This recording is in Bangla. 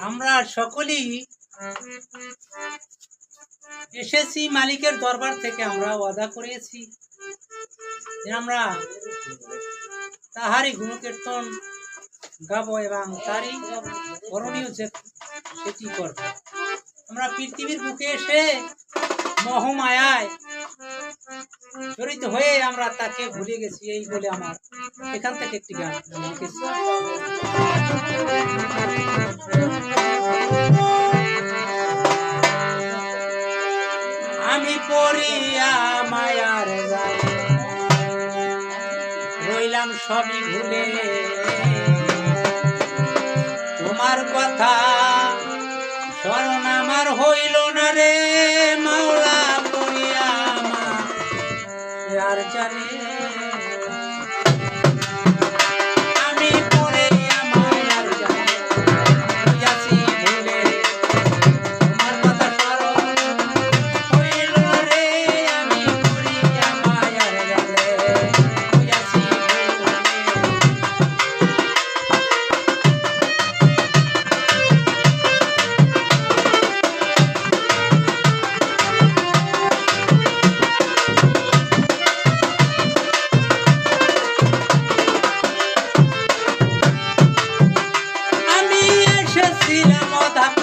আমরা সকলেই এসেছি মালিকের দরবার থেকে, আমরা ওয়াদা করেছি যে আমরা তাহারই গুণকীর্তন গাব এবং তারই করণীয় যে সেটি করব। আমরা পৃথিবীর বুকে এসে মহমায়ায় জড়িত হয়ে আমরা তাকে ভুলে গেছি, এই বলে আমার। এখান থেকে একটি গান আমি পড়িয়া মায়ার রইলাম সবই ভুলে। এসেছিলাম ধান